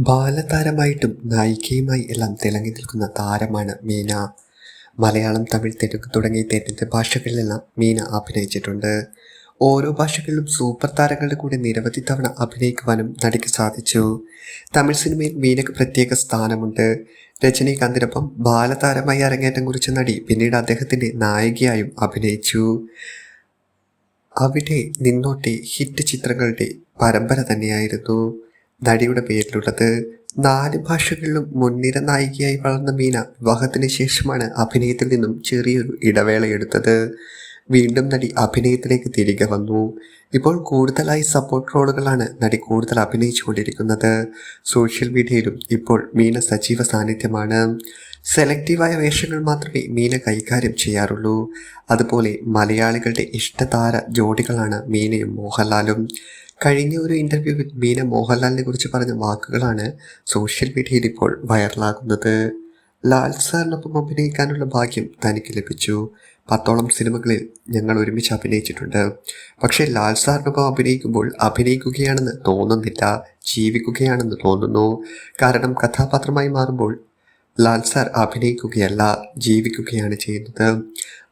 ബാലതാരമായിട്ടും നായികയുമായി എല്ലാം തിളങ്ങി നിൽക്കുന്ന താരമാണ് മീന. മലയാളം തമിഴ് തെലുങ്ക് തുടങ്ങിയ തെറ്റിന്റെ ഭാഷകളിലെല്ലാം മീന അഭിനയിച്ചിട്ടുണ്ട്. ഓരോ ഭാഷകളിലും സൂപ്പർ താരങ്ങളുടെ കൂടെ നിരവധി തവണ അഭിനയിക്കുവാനും നടിക്ക് സാധിച്ചു. തമിഴ് സിനിമയിൽ മീനക്ക് പ്രത്യേക സ്ഥാനമുണ്ട്. രജനീകാന്തിനൊപ്പം ബാലതാരമായി അരങ്ങേറ്റം കുറിച്ച നടി പിന്നീട് അദ്ദേഹത്തിന്റെ നായികയായും അഭിനയിച്ചു. അവിടെ നിന്നോട്ടെ ഹിറ്റ് ചിത്രങ്ങളുടെ പരമ്പര തന്നെയായിരുന്നു. നടിയുടെ പേരിലുള്ളത് നാല് ഭാഷകളിലും മുൻനിര നായികയായി വളർന്ന മീന വിവാഹത്തിന് ശേഷമാണ് അഭിനയത്തിൽ നിന്നും ചെറിയൊരു ഇടവേള എടുത്തത്. വീണ്ടും നടി അഭിനയത്തിലേക്ക് തിരികെ വന്നു. ഇപ്പോൾ കൂടുതലായി സപ്പോർട്ട് റോളുകളാണ് നടി കൂടുതൽ അഭിനയിച്ചുകൊണ്ടിരിക്കുന്നത് സോഷ്യൽ മീഡിയയിലും ഇപ്പോൾ മീന സജീവ സാന്നിധ്യമാണ്. സെലക്റ്റീവായ വേഷങ്ങൾ മാത്രമേ മീന കൈകാര്യം ചെയ്യാറുള്ളൂ. അതുപോലെ മലയാളികളുടെ ഇഷ്ടതാര ജോഡികളാണ് മീനയും മോഹൻലാലും. കഴിഞ്ഞ ഒരു ഇന്റർവ്യൂവിൽ മീന മോഹൻലാലിനെ കുറിച്ച് പറഞ്ഞ വാക്കുകളാണ് സോഷ്യൽ മീഡിയയിൽ ഇപ്പോൾ വൈറലാകുന്നത് ലാൽ സാറിനൊപ്പം അഭിനയിക്കാനുള്ള ഭാഗ്യം തനിക്ക് ലഭിച്ചു. പത്തോളം സിനിമകളിൽ ഞങ്ങൾ ഒരുമിച്ച് അഭിനയിച്ചിട്ടുണ്ട്. പക്ഷേ ലാൽ സാറിനൊപ്പം അഭിനയിക്കുമ്പോൾ അഭിനയിക്കുകയാണെന്ന് തോന്നുന്നില്ല ജീവിക്കുകയാണെന്ന് തോന്നുന്നു. കാരണം കഥാപാത്രമായി മാറുമ്പോൾ ലാൽ സാർ അഭിനയിക്കുകയല്ല ജീവിക്കുകയാണ് ചെയ്യുന്നത്.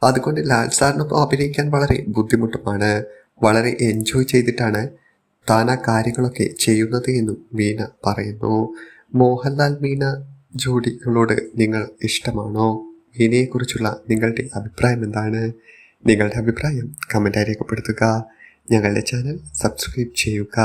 അതുകൊണ്ട് ലാൽ സാറിനൊപ്പം അഭിനയിക്കാൻ വളരെ ബുദ്ധിമുട്ടുമാണ്. വളരെ എൻജോയ് ചെയ്തിട്ടാണ് താൻ ആ കാര്യങ്ങളൊക്കെ ചെയ്യുന്നത് എന്നും മീന പറയുന്നു. മോഹൻലാൽ മീന ജോഡികളോട് നിങ്ങൾ ഇഷ്ടമാണോ? മീനയെക്കുറിച്ചുള്ള നിങ്ങളുടെ അഭിപ്രായം എന്താണ്? നിങ്ങളുടെ അഭിപ്രായം കമന്റായി രേഖപ്പെടുത്തുക. ഞങ്ങളുടെ ചാനൽ സബ്സ്ക്രൈബ് ചെയ്യുക.